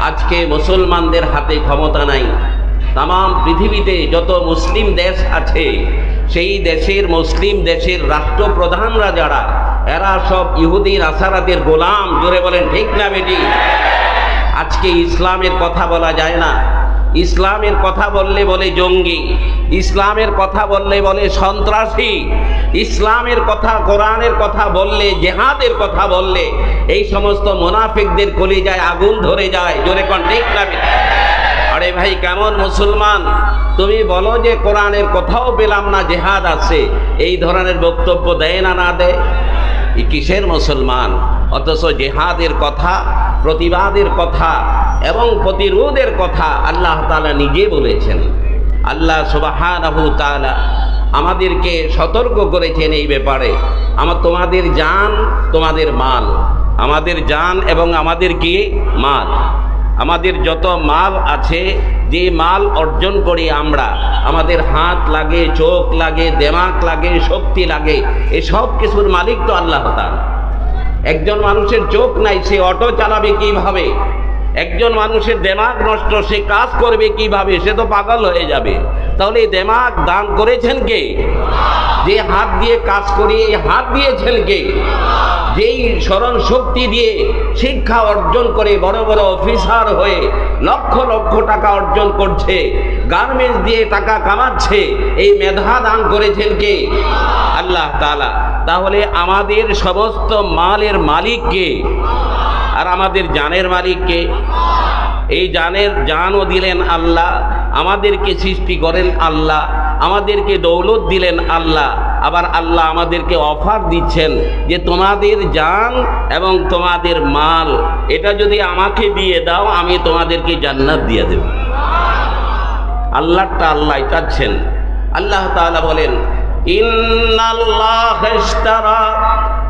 আজকে মুসলমানদের হাতে ক্ষমতা নাই। তাম পৃথিবীতে যত মুসলিম দেশ আছে, সেই দেশের মুসলিম দেশের রাষ্ট্রপ্রধানরা যারা, এরা সব ইহুদি, নাসারাদের গোলাম, জোরে বলেন ঠিক না বেটি? আজকে ইসলামের কথা বলা যায় না। ইসলামের কথা বললে বলে জঙ্গি, ইসলামের কথা বললে বলে সন্ত্রাসী, ইসলামের কথা, কোরআনের কথা বললে, জেহাদের কথা বললে, এই সমস্ত মোনাফিকদের কলি যায় আগুন ধরে যায়। জোরে কোন, ঠিক আরে ভাই, কেমন মুসলমান? তুমি বলো যে কোরআনের কথাও পেলাম না, জেহাদ আছে। এই ধরনের বক্তব্য দেয় না না দেয়? কিসের মুসলমান? অথচ জেহাদের কথা, প্রতিবাদের কথা এবং প্রতিরোধের কথা আল্লাহ তালা নিজে বলেছেন। আল্লাহ সুবহানাহু তালা আমাদেরকে সতর্ক করেছেন এই ব্যাপারে। আমার তোমাদের জান, তোমাদের মাল। আমাদের জান এবং আমাদের কি? মাল। আমাদের যত মাল আছে, যে মাল অর্জন করি আমরা, আমাদের হাত লাগে, চোখ লাগে, দেমাক লাগে, শক্তি লাগে, এসব কিছুর মালিক তো আল্লাহ তাআলা। একজন মানুষের চোখ নাই সে অটো চালাবে কীভাবে? একজন মানুষের দেমাগ নষ্ট, সে কাজ করবে কীভাবে? সে তো পাগল হয়ে যাবে। তাহলে দেমাগ দান করেছেন কে? যে হাত দিয়ে কাজ করি, এই হাত দিয়েছেন কে? যেই স্মরণ শক্তি দিয়ে শিক্ষা অর্জন করে বড় বড় অফিসার হয়ে লক্ষ লক্ষ টাকা অর্জন করছে, গার্মেন্টস দিয়ে টাকা কামাচ্ছে, এই মেধা দান করেছেন কে? আল্লাহ তাআলা। তাহলে আমাদের সমস্ত মালের মালিক কে আর আমাদের জানের মালিককে। এই জানের জানও দিলেন আল্লাহ, আমাদেরকে সৃষ্টি করেন আল্লাহ, আমাদেরকে দৌলত দিলেন আল্লাহ, আবার আল্লাহ আমাদেরকে অফার দিচ্ছেন যে তোমাদের জান এবং তোমাদের মাল, এটা যদি আমাকে দিয়ে দাও, আমি তোমাদেরকে জান্নাত দিয়ে দেব। আল্লাহটা আল্লাহ চাচ্ছেন। আল্লাহ তাআলা বলেন, ইন্নাল্লাহ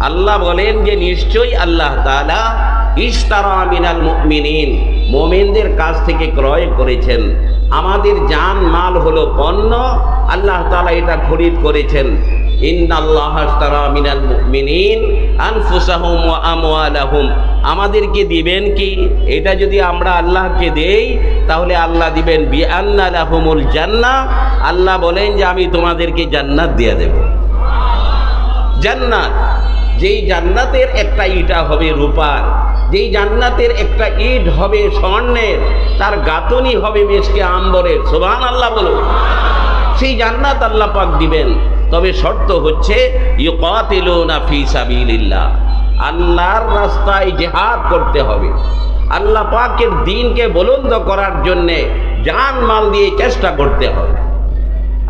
আল্লাহ বলেন যে নিশ্চয়ই আল্লাহ তালা ইশতারা মিনাল মুমিনিন, মুমিনদের কাছ থেকে ক্রয় করেছেন। আমাদের জান মাল হলো পণ্য, আল্লাহ তাআলা এটা খরিদ করেছেন। আমাদেরকে দিবেন কি? এটা যদি আমরা আল্লাহকে দেই, তাহলে আল্লাহ দিবেন লাহুমুল জান্নাহ। আল্লাহ বলেন যে আমি তোমাদেরকে জান্নাত দিয়ে দেব। জান্নাত। যেই জান্নাতের একটা ইটা হবে রূপার, যেই জান্নাতের একটা ইট হবে স্বর্ণের, তার গাতনি হবে মেসকে আম্বরের। সোভান আল্লাহ বলো সেই জান্নাত আল্লাহ পাক দিবেন। তবে শর্ত হচ্ছে আল্লাহর রাস্তায় জেহাদ করতে হবে। আল্লাহ পাকের দিনকে বুলন্দ করার জন্যে জান মাল দিয়ে চেষ্টা করতে হবে।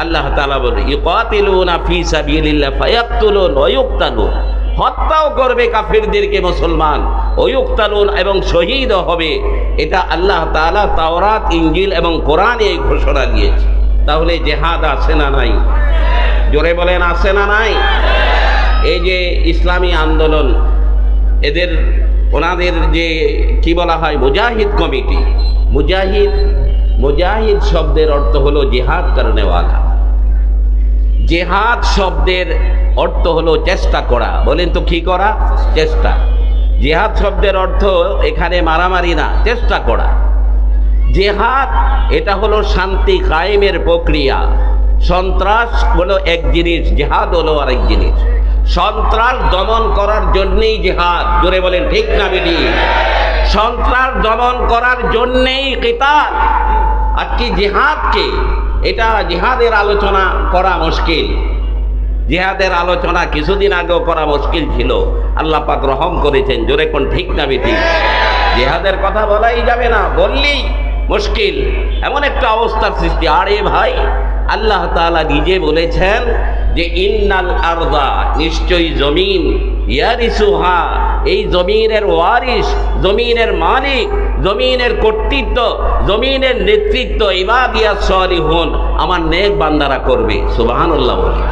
আল্লাহ তাআলা বলে, ইউকাতিলুনা ফি সাবিলিল্লাহ ফায়াকতুলুন ওয়া ইউকতালুন। হত্যাও করবে কাফিরদেরকে মুসলমান। ওয়ুক্তালুন এবং শহীদ হবে। এটা আল্লাহ তাআলা তাওরাত ইঞ্জিল এবং কোরআনে এই ঘোষণা দিয়েছে। তাহলে জেহাদ আছে না নাই? জোরে বলেন, আছে না নাই? এই যে ইসলামী আন্দোলন, এদের, ওনাদের যে, কি বলা হয়, মুজাহিদ কমিটি। মুজাহিদ মুজাহিদ শব্দের অর্থ হলো জিহাদ করনেওয়ালা জেহাদ শব্দের অর্থ হলো চেষ্টা করা। বলেন তো কি করা? চেষ্টা। জেহাদ শব্দের অর্থ এখানে মারামারি না, চেষ্টা করা। জেহাদ, এটা হলো শান্তি কায়েমের প্রক্রিয়া। সন্ত্রাস হলো এক জিনিস, জেহাদ হলো আরেক জিনিস। সন্ত্রাস দমন করার জন্যেই জেহাদ। জোরে বলেন, ঠিক না বেটি? সন্ত্রাস দমন করার জন্যেই কেতাল। আর কি, জেহাদকে? এটা জিহাদের আলোচনা করা মুশকিল। জিহাদের আলোচনা কিছুদিন আগেও করা মুশকিল ছিল। আল্লাহ পাক রহম করেছেন, জোরে কোন ঠিক না বেটি জিহাদের কথা বলাই যাবে না, বললেই মুশকিল। এমন একটা অবস্থার সৃষ্টি। আরে ভাই আল্লাহ তাআলা নিজে বলেছেন যে, ইন্নাল আরদা, নিশ্চয়ই জমিন, ইয়ারিসুহা, এই জমিনের ওয়ারিস জমিনের মালিক, জমিনের কর্তৃত্ব, জমিনের নেতৃত্ব ইবাদিয়া সলিহুন, আমার নেক বান্দারা করবে। সুবহানাল্লাহ বলে।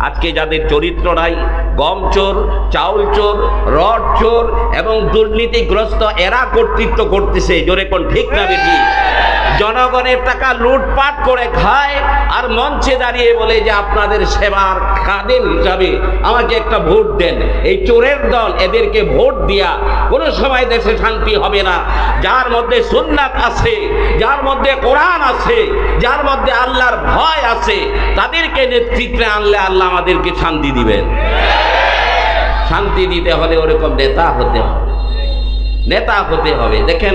আজকে যাদের চরিত্র নাই, গম চোর, চাউল চোর, রড চোর এবং দুর্নীতিগ্রস্ত, এরা কর্তৃত্ব করতেছে, জোরে কোন ঠিক না বেটি জনগণের টাকা লুটপাট করে খায় আর মঞ্চে দাঁড়িয়ে বলে যে আপনাদের সেবার খাদেন হিসাবে আমাকে একটা ভোট দেন। এই চোরের দল এদেরকে ভোট দিয়া কোনো সময় দেশে শান্তি হবে না। যার মধ্যে সুন্নাত আছে, যার মধ্যে কোরআন আছে, যার মধ্যে আল্লাহর ভয় আছে, তাদেরকে নেতৃত্বে আনলে আল্লাহ আমাদেরকে শান্তি দিবেন। শান্তি দিতে হলে ওরকম নেতা হতে হবে। নেতা হতে হবে। দেখেন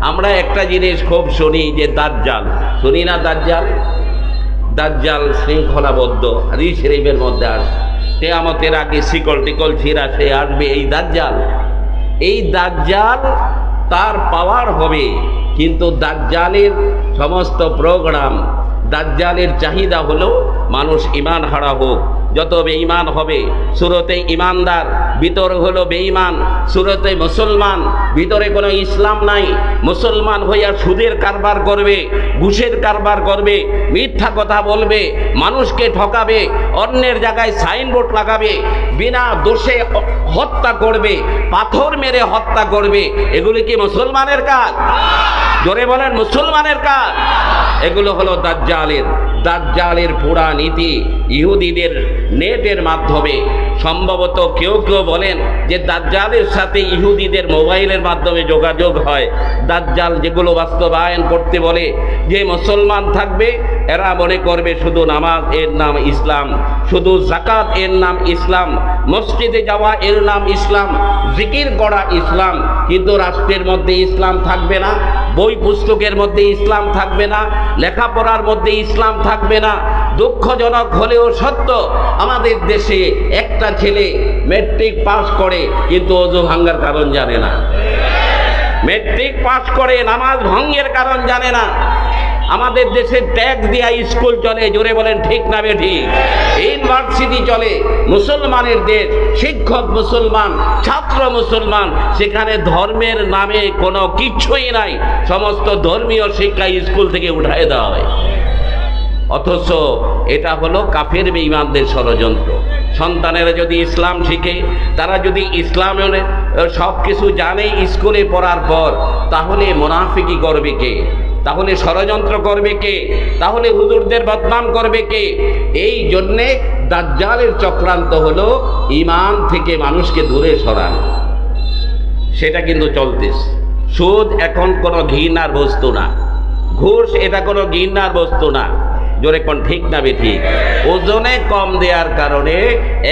আমরা একটা জিনিস খুব শুনি যে দাজ্জাল। শুনি না দাজ্জাল? দাজ্জাল শৃঙ্খলাবদ্ধ হাদিস শরীফের মধ্যে আসে কেয়ামতের আগে শিকল টিকল ছিঁড়া সে আসবে এই দাজ্জাল। এই দাজ্জাল তার পাওয়ার হবে, কিন্তু দাজ্জালের সমস্ত প্রোগ্রাম, দাজ্জালের চাহিদা হলো মানুষ ইমান হারা হোক। যত বেঈমান হবে, সুরতে ইমানদার ভিতর হলো বেঈমান, সুরতে মুসলমান, ভিতরে কোনো ইসলাম নাই, মুসলমান হইয়া সুদের কারবার করবে, ঘুষের কারবার করবে, মিথ্যা কথা বলবে, মানুষকে ঠকাবে, অন্যের জায়গায় সাইনবোর্ড লাগাবে, বিনা দোষে হত্যা করবে, পাথর মেরে হত্যা করবে, এগুলি কি মুসলমানের কাজ? জোরে বলেন, মুসলমানের কাজ। এগুলো হলো দাজ্জালের দাজ্জালের পুরা নীতি ইহুদিদের নেটের মাধ্যমে। সম্ভবত কেউ কেউ বলেন যে দাজ্জালের সাথে ইহুদিদের মোবাইলের মাধ্যমে যোগাযোগ হয়। দাজ্জাল যেগুলো বাস্তবায়ন করতে বলে যে মুসলমান থাকবে, এরা মনে করবে শুধু নামাজ এর নাম ইসলাম, শুধু জাকাত এর নাম ইসলাম, মসজিদে যাওয়া এর নাম ইসলাম, জিকির করা ইসলাম, কিন্তু রাষ্ট্রের মধ্যে ইসলাম থাকবে না। বই পুস্তকের মধ্যে ইসলাম থাকবে না, লেখাপড়ার মধ্যে ইসলাম থাকবে না। দুঃখজনক হলেও সত্য, আমাদের দেশে একটা ছেলে মেট্রিক পাস করে, কিন্তু অজু ভাঙ্গার কারণ জানে না। মেট্রিক পাস করে, নামাজ ভঙ্গের কারণ জানে না। আমাদের দেশে ট্যাক্স দিয়া স্কুল চলে, জোরে বলেন ঠিক না বে ঠিক? ইউনিভার্সিটি চলে, মুসলমানের দেশ, শিক্ষক মুসলমান, ছাত্র মুসলমান, সেখানে ধর্মের নামে কোনো কিচ্ছুই নাই। সমস্ত ধর্মীয় শিক্ষা স্কুল থেকে উঠায় দেওয়া হয়। অথচ এটা হলো কাফের বেঈমানদের ষড়যন্ত্র। সন্তানেরা যদি ইসলাম শিখে, তারা যদি ইসলামের সব কিছু জানে, স্কুলে পড়ার পর, তাহলে মোনাফিকি করবে কে? তাহলে ষড়যন্ত্র করবে কে? তাহলে হুজুরদের বদনাম করবে কে? এই জন্যে দাজ্জালের চক্রান্ত হলো ইমান থেকে মানুষকে দূরে সরানো। সেটা কিন্তু চলতেছে। সুদ এখন কোনো ঘৃণার বস্তু না। ঘুষ এটা কোনো ঘৃণার বস্তু না। জোরে কোন ঠিক না বে ঠিক? ওজনে কম দেওয়ার কারণে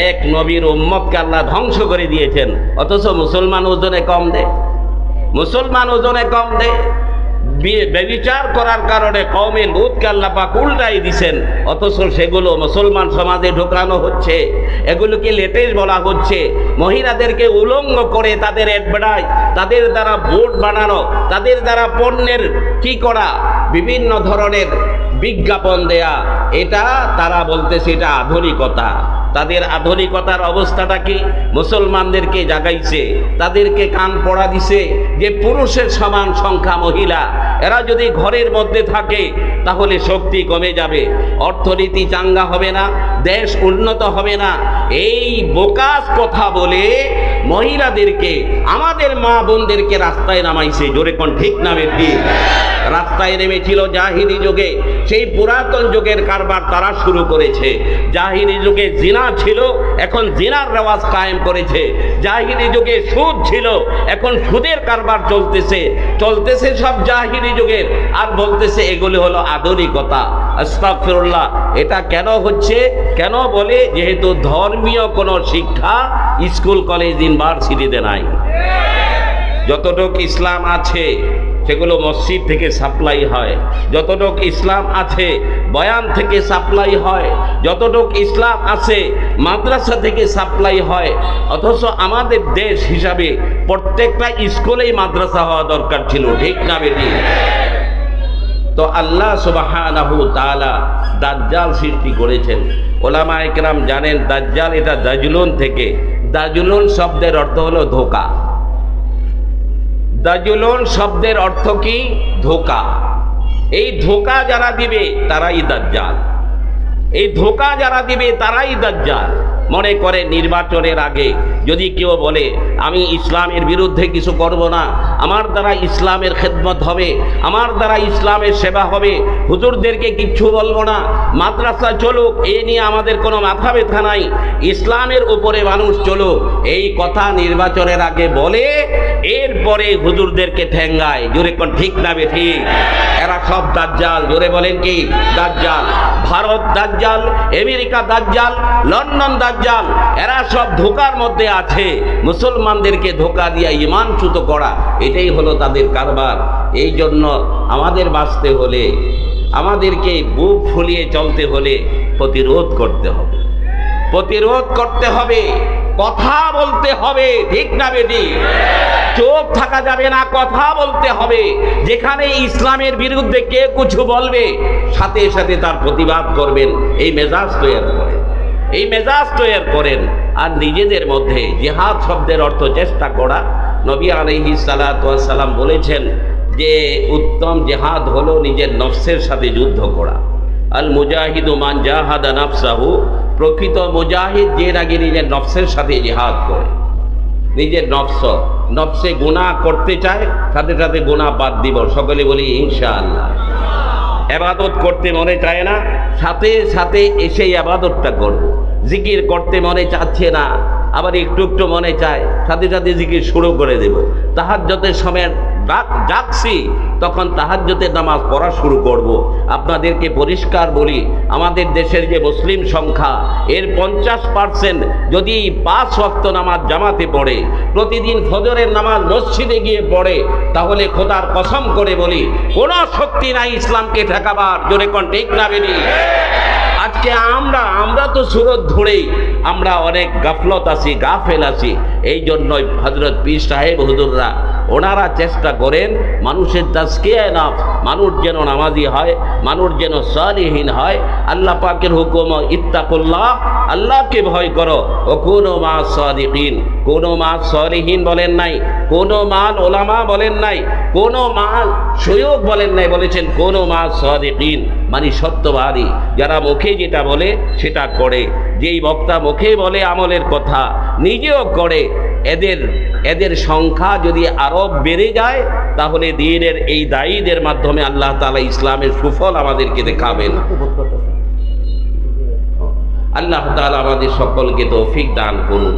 এক নবীর উম্মতকে আল্লাহ ধ্বংস করে দিয়েছেন। অথচ মুসলমান ওজনে কম দেয় মুসলমান ওজনে কম দেয় বি- ব্যভিচার করার কারণে কমে লুৎকে আল্লাহ পাক উল্টাই দিছেন। অথচ সেগুলো মুসলমান সমাজে ঢোকানো হচ্ছে। এগুলোকে লেটেস্ট বলা হচ্ছে। মহিলাদেরকে উলঙ্গ করে তাদের অ্যাডভার্টাইজ, তাদের দ্বারা বোর্ড বানানো, তাদের দ্বারা পণ্যের কি করা, বিভিন্ন ধরনের বিজ্ঞাপন দেয়া। এটা তারা বলতেছে এটা আধুনিকতা। তাদের আধুনিকতার অবস্থাটা কি? মুসলমানদেরকে জাগাইছে, তাদেরকে কান পড়া দিছে যে পুরুষের সমান সংখ্যা মহিলা। এরা যদি ঘরের মধ্যে থাকে, তাহলে শক্তি কমে যাবে, অর্থনীতি চাঙ্গা হবে না, দেশ উন্নত হবে না। এই বোকাস কথা বলে মহিলাদেরকে, আমাদের মা বোনদেরকে রাস্তায় নামাইছে, জোরে কোন ঠিক নামে ঠিক রাস্তায় নেমেছিল জাহিরি যুগে। সেই পুরাতন যুগের কারবার তারা শুরু করেছে। জাহিরি যুগে জিনা ছিল, এখন জিনার রেওয়াজ কায়েম করেছে। জাহিরি যুগে সুদ ছিল, এখন সুদের কারবার চলতেছে। চলতেছে সব জাহিরি যুগের আর বলতেছে এগুলি হলো আধুনিকতা। আস্তাগফিরুল্লাহ, এটা কেন হচ্ছে? কেন বলে? যেহেতু ধর্মীয় কোনো শিক্ষা স্কুল, কলেজ, ইউনিভার্সিটিতে নাই। যতটুক ইসলাম আছে সেগুলো মসজিদ থেকে সাপ্লাই হয়। যতটুক ইসলাম আছে, বয়ান থেকে সাপ্লাই হয়। যতটুক ইসলাম আছে, মাদ্রাসা থেকে সাপ্লাই হয়। অথচ আমাদের দেশ হিসাবে প্রত্যেকটা স্কুলেই মাদ্রাসা হওয়া দরকার ছিল, ঠিক না বেটি? তো আল্লাহ তাআলা দাজ্জাল সৃষ্টি করেছেন। ওলামা একরাম জানেন, দাজ্জাল এটা দাজুলুন থেকে। দাজুলুন শব্দের অর্থ হলো ধোকা। দাজুলুন শব্দের অর্থ কি? ধোকা। এই ধোকা যারা দিবে, তারাই দাজ্জাল। এই ধোকা যারা দিবে, তারাই দাজ্জাল। মনে করে নির্বাচনের আগে যদি কেউ বলে, আমি ইসলামের বিরুদ্ধে কিছু করব না, আমার দ্বারা ইসলামের খেদমত হবে, আমার দ্বারা ইসলামের সেবা হবে, হুজুরদেরকে কিচ্ছু বলব না, মাদ্রাসা চলুক, এ নিয়ে আমাদের কোনো মাথা ব্যথা নাই, ইসলামের উপরে মানুষ চলুক। এই কথা নির্বাচনের আগে বলে, এরপরে হুজুরদেরকে ঠেঙ্গায়। জোরে কোন ঠিক না বে ঠিক? এরা সব দাজ্জাল। জোরে বলেন কি? দাজ্জাল। ভারত দাজ্জাল, আমেরিকা দাজ্জাল, লন্ডন দাজ্জাল। এরা সব ধোকার মধ্যে আছে। মুসলমানদেরকে ধোকা দিয়া ইমানচ্যুত করা, এটাই হলো তাদের কারবার। এই জন্য আমাদের বাঁচতে হলে, আমাদেরকে বুক ফুলিয়ে চলতে হলে প্রতিরোধ করতে হবে। প্রতিরোধ করতে হবে, কথা বলতে হবে, ঠিক না বেটি? চোখ থাকা যাবে না, কথা বলতে হবে। যেখানে ইসলামের বিরুদ্ধে কে কিছু বলবে, সাথে সাথে তার প্রতিবাদ করবেন, এই মেজাজ তৈরি করেন এই মেজাজ তৈরি করেন আর নিজেদের মধ্যে জেহাদ শব্দের অর্থ চেষ্টা করা। নবী আলহি সালাম বলেছেন যে, উত্তম জেহাদ হলো নিজের নফসের সাথে যুদ্ধ করা। আল মুজাহিদ মান জাহাদা নাফসাহু, প্রকৃত মুজাহিদ যে নাকি নিজের নফসের সাথে জেহাদ করে। নিজের নফস, নফসে গুনাহ করতে চায়, সাথে সাথে গুনাহ বাদ দিব। সকলে বলি, ইনশাআল্লাহ। এবাদত করতে মনে চায় না, সাথে সাথে এসেই আবাদতটা করব। জিকির করতে মনে চাচ্ছে না, আবার একটু একটু মনে চায়, সাথে সাথে জিকির শুরু করে দেব তাহার যত সময় ডাকছি তখন তাহাজ্যতের নামাজ পড়া শুরু করব। আপনাদেরকে পরিষ্কার বলি, আমাদের দেশের যে মুসলিম সংখ্যা, এর পঞ্চাশ পার্সেন্ট যদি পাঁচ ওয়াক্ত নামাজ জামাতে পড়ে, প্রতিদিন ফজরের নামাজ মসজিদে গিয়ে পড়ে, তাহলে খোদার কসম করে বলি, কোনো শক্তি নাই ইসলামকে ঠেকাবার, জোরে কোন ঠিক না আজকে আমরা আমরা তো সুরত ধরেই, আমরা অনেক গাফলত আছি, গাফেল আছি এই জন্যই হজরত পীর সাহেব হুজুররা ওনারা চেষ্টা করেন, মানুষের তাস্কিয়া নাফ মানুষ যেন নামাজি হয়, মানুষ যেন সালিহীন হয়। আল্লাহ পাকের হুকুম, ইত্তাকুল্লাহ, আল্লাহকে ভয় করো। ও কোনো মা সাদিকিন কোনো মা সলিহীন বলেন নাই, কোনো মাল ওলামা বলেন নাই, কোনো মাল সৈয়দ বলেন নাই, বলেছেন কোনো মা সাদিকিন মানে সত্যবাদী, যারা মুখে যেটা বলে, সেটা করে। যেই বক্তা মুখে বলে আমলের কথা, নিজেও করে। এদের এদের সংখ্যা যদি আরও বেড়ে যায়, তাহলে দিনের এই দায়ীদের মাধ্যমে আল্লাহ তালা ইসলামের সুফল আমাদেরকে দেখাবেন। আল্লাহ তালা আমাদের সকলকে তৌফিক দান করুন।